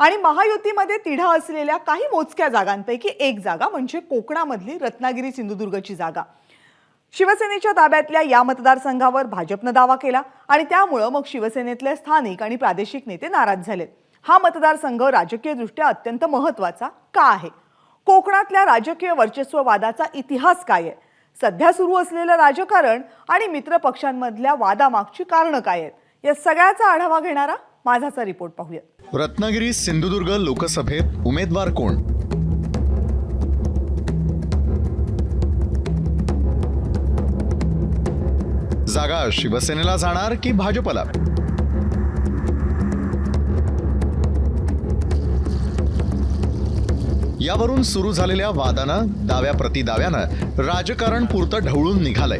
आणि महायुतीमध्ये तिढा असलेल्या काही मोजक्या जागांपैकी एक जागा म्हणजे कोकणामधली रत्नागिरी सिंधुदुर्गची जागा. शिवसेनेच्या ताब्यातल्या या मतदारसंघावर भाजपनं दावा केला आणि त्यामुळं मग शिवसेनेतले स्थानिक आणि प्रादेशिक नेते नाराज झालेत हा मतदारसंघ राजकीयदृष्ट्या अत्यंत महत्त्वाचा का आहे? कोकणातल्या राजकीय वर्चस्ववादाचा इतिहास काय आहे? सध्या सुरू असलेलं राजकारण आणि मित्रपक्षांमधल्या वादामागची कारणं काय आहेत? या सगळ्याचा आढावा घेणारा माझाचा रिपोर्ट पाहूया रत्नागिरी सिंधुदुर्ग लोकसभेत उमेदवार कोण? जागा शिवसेनेला जाणार की भाजपला? यावरून सुरू झालेल्या वादानं दाव्या प्रतिदाव्यानं राजकारण पुरतं ढवळून निघालंय.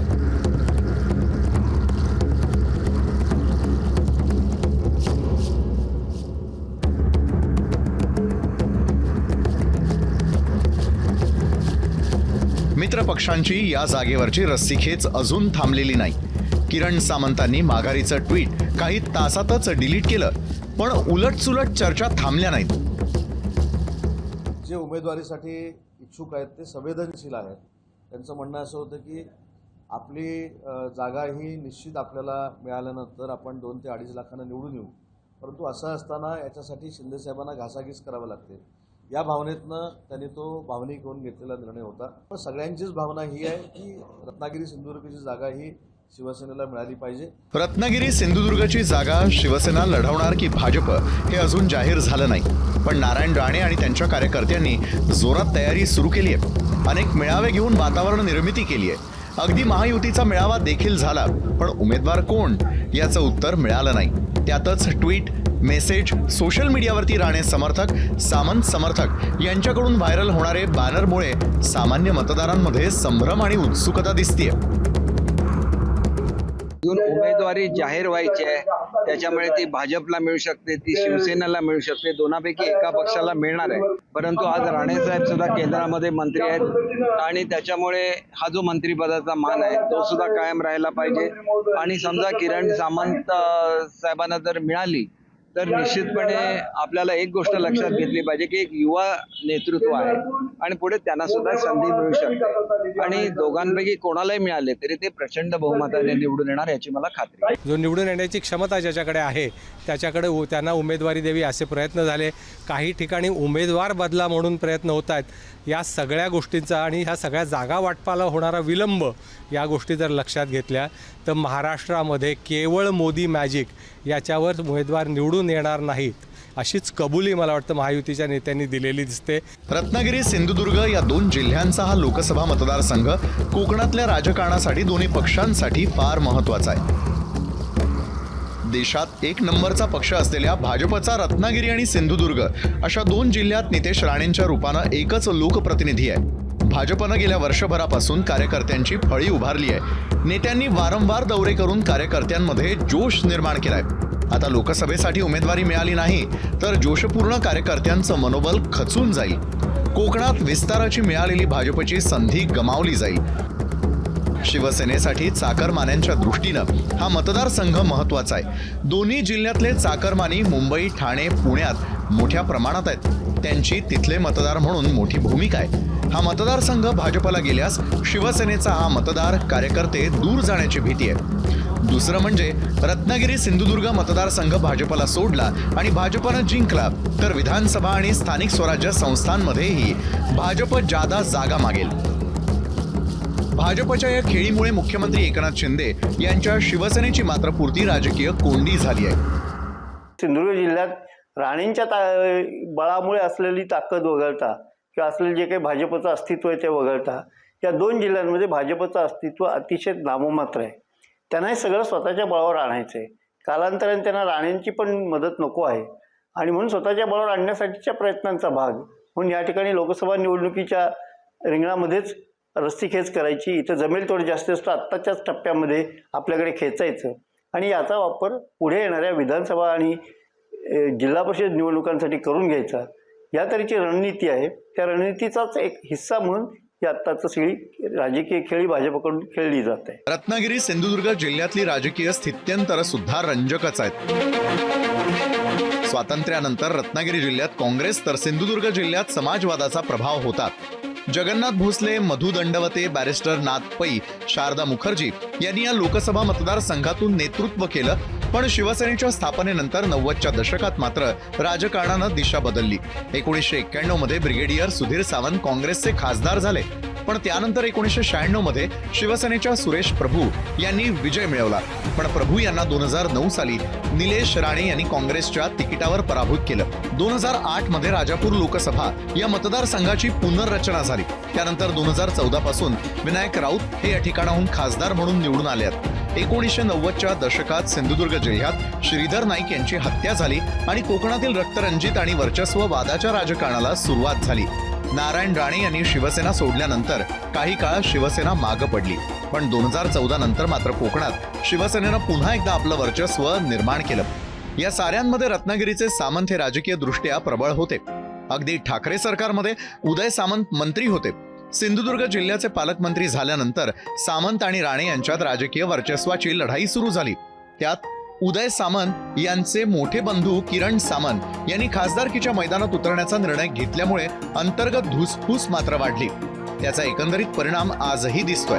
मित्र पक्षांची या जागेवरची रस्सीखेच अजून थांबलेली नाही. किरण सामंतांनी माघारीचं ट्विट काही तासातच डिलीट केलं पण उलटसुलट चर्चा थांबल्या नाहीत. जे उमेदवारीसाठी इच्छुक आहेत ते संवेदनशील आहेत. त्यांचं म्हणणं असं होतं की आपली जागा ही निश्चित आपल्याला मिळाल्यानंतर आपण दोन ते अडीच लाखांना निवडून येऊ. परंतु असं असताना याच्यासाठी शिंदेसाहेबांना घासाघीस करावं लागते. या भावनेतनं त्यांनी तो भावनिक होऊन घेतलेला निर्णय होता. पण सगळ्यांचीच भावना ही आहे की रत्नागिरी सिंधुदुर्गची जागा ही शिवसेनेला मिळाली पाहिजे. रत्नागिरी सिंधुदुर्गची जागा शिवसेना लढवणार की भाजप हे अजून जाहीर झालं नाही. पण नारायण राणे आणि त्यांच्या कार्यकर्त्यांनी जोरात तयारी सुरू केली आहे. अनेक मेळावे घेऊन वातावरण निर्मिती केली आहे. अगदी महायुतीचा मेळावा देखील झाला पण उमेदवार कोण? याचं उत्तर मिळालं नाही. त्यातच ट्विट मेसेज सोशल मीडियावरती राणे समर्थक सामंत समर्थक यांच्याकडून व्हायरल होणारे बॅनरमुळे सामान्य मतदारांमध्ये संभ्रम आणि उत्सुकता दिसतीये. अजून उमेदवारी जाहीर व्हायची आहे. त्याच्यामुळे ती भाजपला मिळू शकते ती शिवसेनेला मिळू शकते. दोनापैकी एका पक्षाला मिळणार आहे. परंतु आज राणेसाहेब सुद्धा केंद्रामध्ये मंत्री आहेत. आणि त्याच्यामुळे हा जो मंत्रिपदाचा मान आहे तो सुद्धा कायम राहायला पाहिजे. आणि समजा किरण सामंत साहेबांना जर मिळाली तर निश्चितपणे आपल्याला एक गोष्ट लक्षात घेतली पाहिजे की एक युवा नेतृत्व आहे. आणि पुढे त्यांना सुद्धा संधी मिळू शकते. आणि दोघांपैकी कोणालाही मिळाले तरी ते प्रचंड बहुमताने निवडून येणार याची मला खात्री आहे. जो निवडून येण्याची क्षमता ज्याच्याकडे आहे त्याच्याकडे उ- त्यांना उमेदवारी द्यावी असे प्रयत्न झाले. काही ठिकाणी उमेदवार बदला म्हणून प्रयत्न होत आहेत. या सगळ्या गोष्टींचा आणि ह्या सगळ्या जागा वाटपाला होणारा विलंब या गोष्टी जर लक्षात घेतल्या तर महाराष्ट्रामध्ये केवळ मोदी मॅजिक याच्यावर उमेदवार निवडून येणार नाहीत अशीच कबुली मला वाटतं महायुतीच्या नेत्यांनी दिलेली दिसते. रत्नागिरी सिंधुदुर्ग या दोन जिल्ह्यांचा हा लोकसभा मतदारसंघ कोकणातल्या राजकारणासाठी दोन्ही पक्षांसाठी फार महत्त्वाचा आहे. देशात एक नंबरचा पक्ष असलेल्या भाजपचा रत्नागिरी आणि सिंधुदुर्ग अशा दोन जिल्ह्यात नितेश राणेंच्या रूपानं एकच लोकप्रतिनिधी आहे. भाजपनं गेल्या वर्षभरापासून कार्यकर्त्यांची फळी उभारली आहे. नेत्यांनी वारंवार दौरे करून कार्यकर्त्यांमध्ये जोश निर्माण केलाय. आता लोकसभेसाठी उमेदवारी मिळाली नाही तर जोशपूर्ण कार्यकर्त्यांचं मनोबल खचून जाईल. कोकणात विस्ताराची मिळालेली भाजपची संधी गमावली जाईल. शिवसेनेसाठी चाकरमान्यांच्या दृष्टीनं हा मतदारसंघ महत्त्वाचा आहे. दोन्ही जिल्ह्यातले चाकरमानी मुंबई ठाणे पुण्यात मोठ्या प्रमाणात आहेत. त्यांची तिथले मतदार म्हणून मोठी भूमिका आहे. हा मतदारसंघ भाजपला गेल्यास शिवसेनेचा हा मतदार कार्यकर्ते दूर जाण्याची भीती आहे. दुसरं म्हणजे रत्नागिरी सिंधुदुर्ग मतदारसंघ भाजपला सोडला आणि भाजपनं जिंकला तर विधानसभा आणि स्थानिक स्वराज्य संस्थांमध्येही भाजप जादा जागा मागेल. भाजपच्या या खेळीमुळे मुख्यमंत्री एकनाथ शिंदे यांच्या शिवसेनेची मात्र पुरती राजकीय कोंडी झाली आहे. सिंधुदुर्ग जिल्ह्यात राणेंच्या ता बळामुळे असलेली ताकद वगळता किंवा असलेलं जे काही भाजपचं अस्तित्व आहे ते वगळता या दोन जिल्ह्यांमध्ये भाजपचं अस्तित्व अतिशय नाममात्र आहे. त्यांना हे सगळं स्वतःच्या बळावर आणायचं आहे कालांतराने त्यांना राणेंची पण मदत नको आहे. आणि म्हणून स्वतःच्या बळावर आणण्यासाठीच्या प्रयत्नांचा भाग म्हणून या ठिकाणी लोकसभा निवडणुकीच्या रिंगणामध्येच रस्सीखेच करायची इथं जमेल तेवढं जास्तीत जास्त आत्ताच्याच टप्प्यामध्ये आपल्याकडे खेचायचं. आणि याचा वापर पुढे येणाऱ्या विधानसभा आणि जिल्हा परिषद निवडणुकांसाठी करून घ्यायचा. या तऱ्हेची रणनीती आहे. त्या रणनीतीचाच एक हिस्सा म्हणून ही आत्ताचं सगळी राजकीय खेळी भाजपकडून खेळली जात आहे. रत्नागिरी सिंधुदुर्ग जिल्ह्यातली राजकीय स्थित्यंतर सुद्धा रंजकच आहेत. स्वातंत्र्यानंतर रत्नागिरी जिल्ह्यात काँग्रेस तर सिंधुदुर्ग जिल्ह्यात समाजवादाचा प्रभाव होता जगन्नाथ भोसले मधु दंडवते बॅरिस्टर नाथ पै शारदा मुखर्जी यांनी या लोकसभा मतदारसंघातून नेतृत्व केलं. पण शिवसेनेच्या स्थापनेनंतर नव्वदच्या दशकात मात्र राजकारणानं दिशा बदलली. एकोणीसशे एक्क्याण्णवमध्ये ब्रिगेडियर सुधीर सावंत काँग्रेसचे खासदार झाले. पण त्यानंतर एकोणीसशे शहाण्णवमध्ये शिवसेनेच्या सुरेश प्रभू यांनी विजय मिळवला. पण प्रभू यांना दोन हजार नऊ साली निलेश राणे यांनी काँग्रेसच्या तिकिटावर पराभूत केलं. दोन हजार आठमध्ये राजापूर लोकसभा या मतदारसंघाची पुनर्रचना झाली. त्यानंतर दोन हजार चौदा पासून विनायक राऊत हे या ठिकाणाहून खासदार म्हणून निवडून आले आहेत. एकोणीसशे नव्वदच्या दशकात सिंधुदुर्ग जिल्ह्यात श्रीधर नाईक यांची हत्या झाली आणि कोकणातील रक्तरंजित आणि वर्चस्व वादाच्या राजकारणाला सुरुवात झाली. नारायण राणे यांनी शिवसेना सोडल्यानंतर काही काळ शिवसेना मागं पडली. पण दोन हजार चौदा नंतर मात्र कोकणात शिवसेनेनं पुन्हा एकदा आपलं वर्चस्व निर्माण केलं. या साऱ्यांमध्ये रत्नागिरीचे सामंत हे राजकीय दृष्ट्या प्रबळ होते. अगदी ठाकरे सरकारमध्ये उदय सामंत मंत्री होते. सिंधुदुर्ग जिल्ह्याचे पालकमंत्री झाल्यानंतर सामंत आणि राणे यांच्यात राजकीय वर्चस्वाची लढाई सुरू झाली. त्यात उदय सामंत यांचे मोठे बंधू किरण सामंत यांनी खासदारकीच्या मैदानात उतरण्याचा निर्णय घेतल्यामुळे अंतर्गत धुसफूस मात्र वाढली. त्याचा एकंदरीत परिणाम आजही दिसतोय.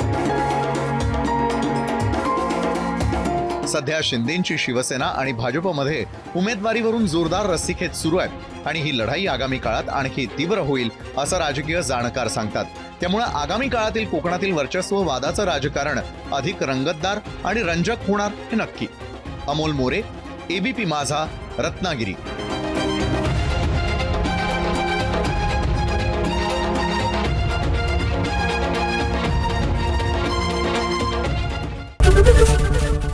सध्या शिंदेची शिवसेना आणि भाजपमध्ये उमेदवारीवरून जोरदार रस्सीखेच सुरू आहे आणि ही लढाई आगामी काळात आणखी तीव्र होईल असं राजकीय जाणकार सांगतात. त्यामुळे आगामी काळातील कोकणातील वर्चस्व वादाचं राजकारण अधिक रंगतदार आणि रंजक होणार हे नक्की. अमोल मोरे एबीपी माझा रत्नागिरी.